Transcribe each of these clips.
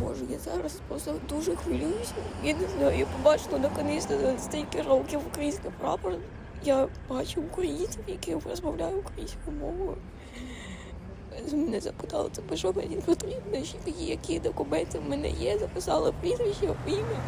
Боже, я зараз просто дуже хвилююся. Я не знаю, я побачила наконець стільки років український прапор. Я бачу українців, які розмовляють українською мовою. Мене запитали, це що мені потрібно, які, документи в мене є, записали прізвище, ім'я.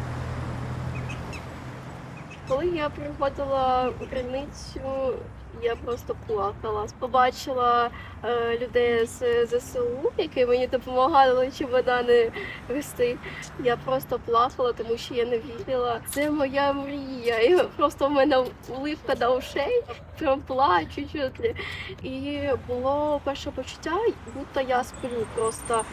Коли я приходила у криницю, я просто плакала. Побачила е, людей з ЗСУ, які мені допомагали чемодани вести. Я просто плакала, тому що я не вірила. Це моя мрія. І просто в мене уливка до ушей, прям плачу чуть. І було перше почуття, будто я сплю просто.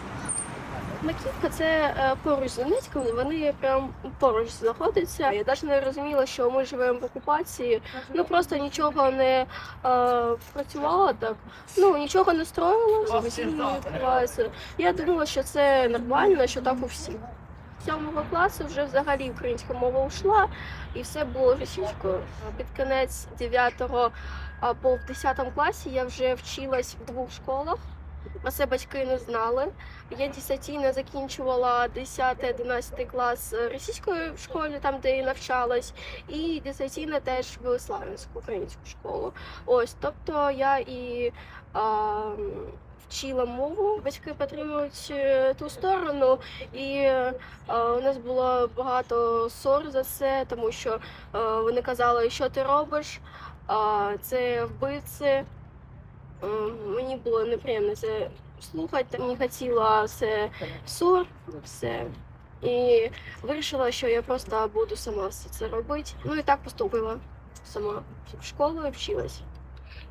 Маківка це е, поруч з Донецьком, вони прям поруч знаходяться. Я навіть не розуміла, що ми живемо в окупації. Ну просто нічого не е, працювало так. Ну нічого не строїло. Я думала, що це нормально, що так у всіх. Сьомого класу вже взагалі українська мова ушла, і все було російською. Під кінець 9-го або в 10 класі я вже вчилась в двох школах. Про це батьки не знали. Я десятійно закінчувала 10-11 клас російської в школі, там де я навчалась, і десятійно теж в Славянську українську школу. Ось, тобто я і а, вчила мову. Батьки підтримують е, ту сторону, і а, у нас було багато ссор за це, тому що а, вони казали, що ти робиш, а, це вбивці. Було неприємно це слухати. Не хотіла все ссор, все. І вирішила, що я просто буду сама це робити. Ну і так поступила сама в школу і вчилась.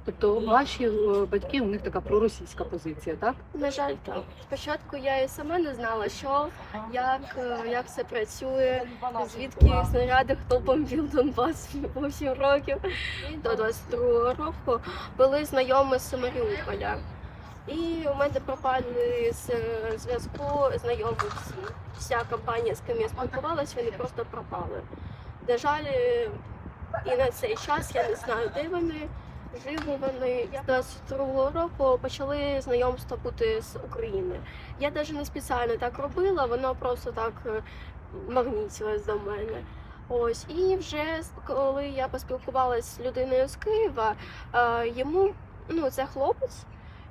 Тобто ваші е, батьки у них така проросійська позиція, так? На жаль, так. Спочатку я і сама не знала, що, як, е, як це працює, звідки снаряди, хто бомбив Донбас 8 років. І до 22 року були знайомі з Маріуполя. І у мене пропали з е, зв'язку знайомі всі. Вся компанія, з ким я спілкувалася, вони просто пропали. На жаль, е, і на цей час я не знаю, де вони. Живі вони з 22 року почали знайомство бути з України. Я навіть не спеціально так робила, воно просто так е, магнітилось до мене. Ось і вже коли я поспілкувалася з людиною з Києва, е, йому ну це хлопець,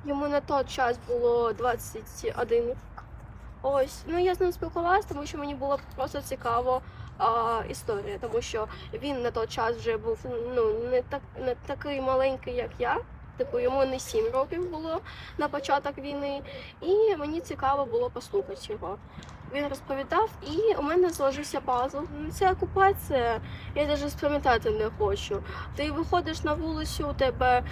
йому на той час було 21 рік. Ось, ну я з ним спілкувалася, тому що мені було просто цікаво а, історія, тому що він на той час вже був ну не так не такий маленький, як я. Типу йому не 7 років було на початок війни, і мені цікаво було послухати його. Він розповідав, і у мене зложився пазл. Ну, Це окупація, я навіть спам'ятати не хочу. Ти виходиш на вулицю, у тебе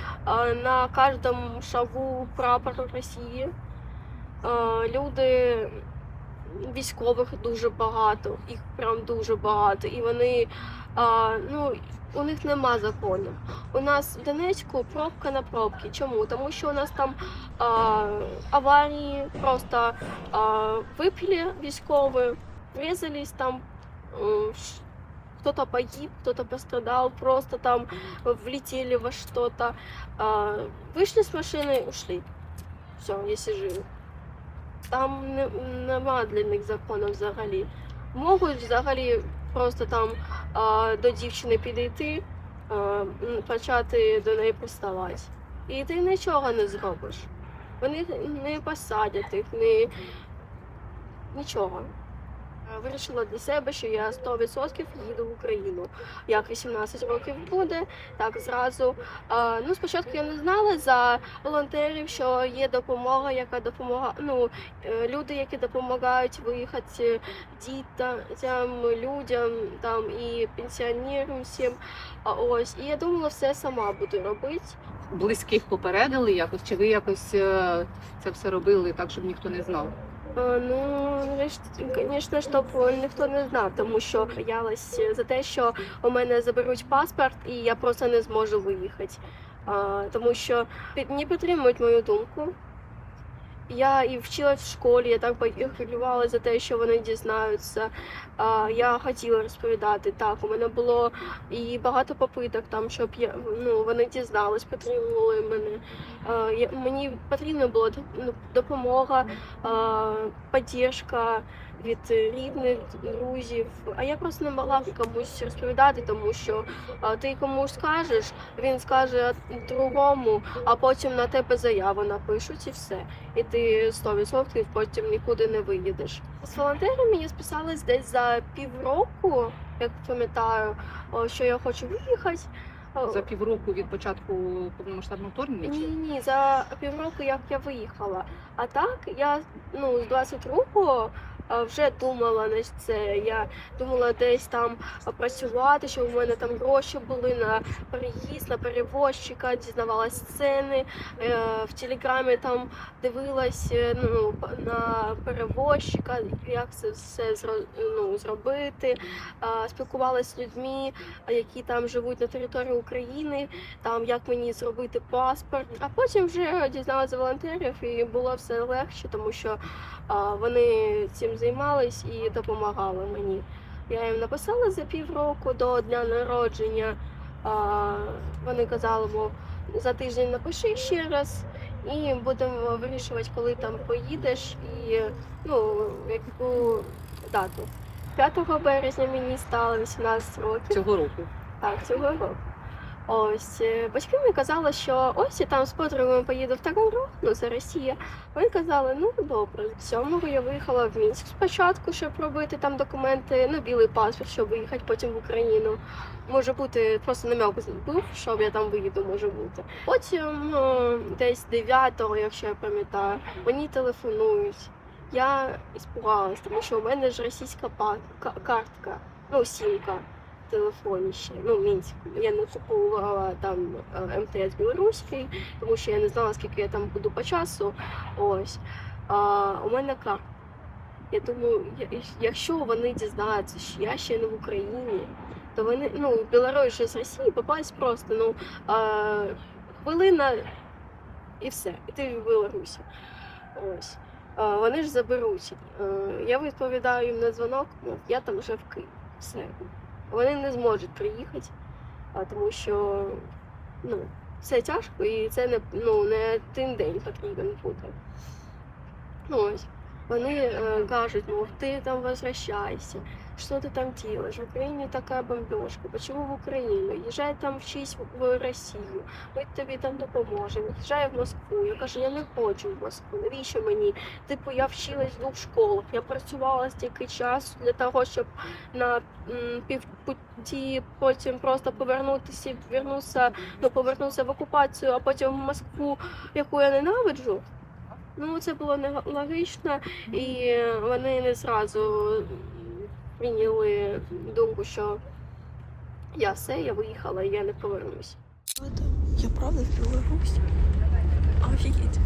на кожному шагу прапор Росії. Люди військових дуже багато, їх прям дуже багато. І вони а, ну, у них нема закону. У нас в Донецьку пробка на пробки. Чому? Тому що у нас там а, аварії, просто а, випили військові, врезались там. м, ш- Кто-то погиб, кто-то пострадал, просто там влетели во что-то. А, вышли с машины и ушли. Все, если живы. Там нема для них закону взагалі. Можуть взагалі просто там а, до дівчини підійти, а, почати до неї приставати. І ти нічого не зробиш. Вони не посадять їх, не нічого. Я Вирішила для себе, що я 100% їду в Україну. Як 18 років буде, так зразу. А, ну, спочатку я не знала за волонтерів, що є допомога, яка допомагає. Ну, е, люди, які допомагають виїхати дітям, людям там і пенсіонерам всім. А ось і я думала, все сама буду робити. Близьких попередили якось, чи ви якось е, це все робили так, щоб ніхто не знав? Е, Ну, звісно, щоб ніхто не знав, тому що боялась за те, що у мене заберуть паспорт, і я просто не зможу виїхати. Тому що не підтримують мою думку. Я і вчилась в школі, я так хвилювалася за те, що вони дізнаються. А, Я хотіла розповідати. Так, у мене було і багато попиток там, щоб я ну вони дізнались, підтримували мене. А, я- Мені потрібна була ну, допомога, а, підтримка від рідних, друзів. А я просто не могла комусь розповідати, тому що ти комусь скажеш, він скаже другому, а потім на тебе заяву напишуть і все. І ти 100% потім нікуди не виїдеш. З волонтерами я списалась десь за півроку, як пам'ятаю, що я хочу виїхати. За півроку від початку повномасштабного вторгнення? ні, ні, за півроку, як я виїхала. А так я ну з 22-го а, вже думала на це. Я думала десь там працювати, щоб у мене там гроші були на переїзд, на перевозчика, дізнавалась ціни. Е, в телеграмі там дивилась е, ну, на перевозчика, як це все ну, зробити. Спілкувалася з людьми, які там живуть на території України там як мені зробити паспорт. А потім вже дізналася волонтерів і було все легше, тому що вони цим займались і допомагали мені. Я їм написала за півроку до дня народження. А, вони казали, мов, за тиждень напиши ще раз. І будемо вирішувати, коли там поїдеш, і ну, яку дату. 5 березня мені стало 18 років. Цього року. Так, цього року. Ось е, батьки мені казали, що ось я там з подругами поїду в Таганрог, ну це Росія. Вони казали, ну добре, 7-го я виїхала в Мінськ спочатку, щоб робити там документи, ну білий паспорт, щоб виїхати потім в Україну. Може бути, просто намек був, що я там виїду, може бути. Потім е, десь 9-го, якщо я пам'ятаю, мені телефонують. Я іспугалась, тому що у мене ж російська картка, ну сімка телефоні ще. Ну, Мінськ. Я не купувала там е, МТС білоруський, тому що я не знала, скільки я там буду по часу. Ось. А, у мене картка. Я думаю, якщо вони дізнаються, що я ще не в Україні, то вони, ну, Білорусь з Росії попасть просто, ну, а, хвилина і все. І ти в Білорусі. Ось. А, Вони ж заберуть. Е, Я відповідаю їм на дзвонок, ну, я там вже в Києві. Все. Вони не зможуть приїхати, тому що ну, це тяжко і це не, ну, не один день потрібен буде. Ну, ось. Вони е, кажуть, мов, ти там возвращайся, що ти там делаешь? В Україні така бомбежка, почему в Україну? Їжджай там вчись в Росію, ми тобі там допоможемо. Їжджай в Москву. Я кажу, я не хочу в Москву. Навіщо мені? Типу, я вчилась в двох школах. Я працювала стільки часу для того, щоб на півпуті потім просто повернутися, вернутися, ну, повернутися в окупацію, а потім в Москву, яку я ненавиджу. Ну, це було нелогічно, і вони не зразу прийняли думку, що я все, я виїхала, я не повернусь. Я правда в Беларуси. Офигеть.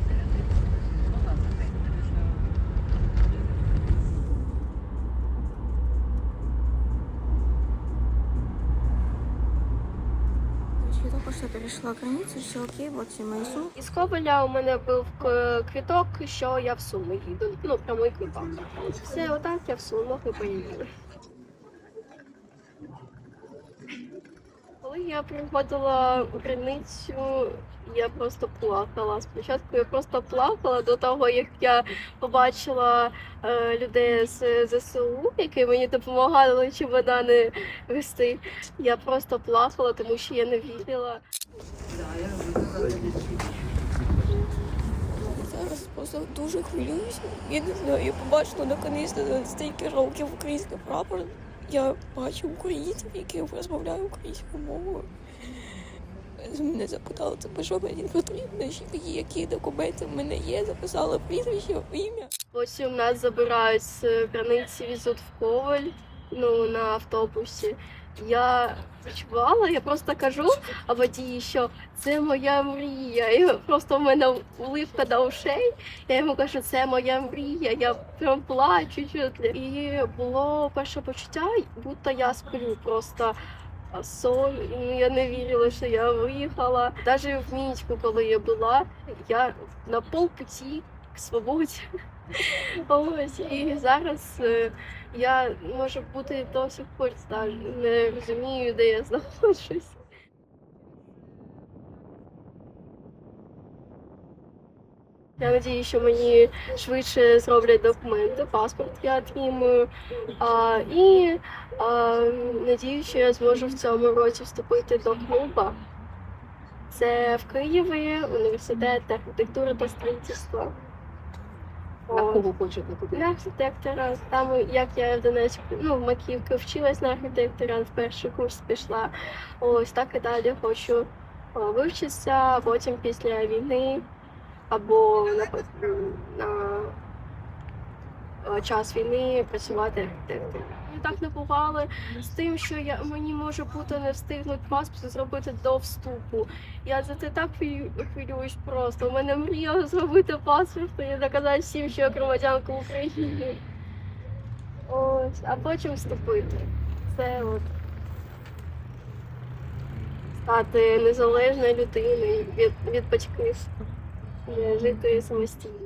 Я перешла границу, все окей, вот все мои сумки. Із Ковеля у мене був квіток, що я в Суми їду. Ну, прямий квіток. Все, отак я в Сумах і поїду. Коли я приходила границю, я просто плакала. Спочатку я просто плакала до того, як я побачила е, людей з ЗСУ, які мені допомагали чемодани вести. Я просто плакала, тому що я не вірила. Зараз просто дуже хвилююся. Я не знаю, я побачила наконець стільки років український прапор. Я бачу українців, які розмовляють українською мовою. З Мене запитали, це що мені потрібно, які, документи в мене є, записала прізвище, ім'я. Потім нас забирають з границі, везуть в Коваль, ну, на автобусі. Я відчувала, я просто кажу водії, що це моя мрія. І просто в мене уливка до ушей. Я йому кажу, це моя мрія. Я прям плачу. І було перше почуття, будто я сплю просто. Сон, і я не вірила, що я виїхала. Навіть в Мінську, коли я була, я на полпуті к свободі. Ось і зараз е, я можу бути до сих пор стаж- не розумію, де я знаходжусь. Я надію, що мені швидше зроблять документи, паспорт я отримую. А, і а, надію, що я зможу в цьому році вступити до клубу. Це в Києві університет архітектури та строїтельства. На кого хочете туди? На архітектора. Там, як я в Донецьку, ну, в Маківки вчилась на архітектора, в перший курс пішла. Ось так і далі хочу вивчитися, а потім після війни або на, на час війни працювати архітектором. Так напугали з тим, що я мені може бути не встигнуть паспорт зробити до вступу. Я за це так хвилююсь просто. У мене мрія зробити паспорт і доказати всім, що я громадянка України. Ось, а потім вступити. Це от стати незалежною людиною від, від батьків, е, жити самостійно.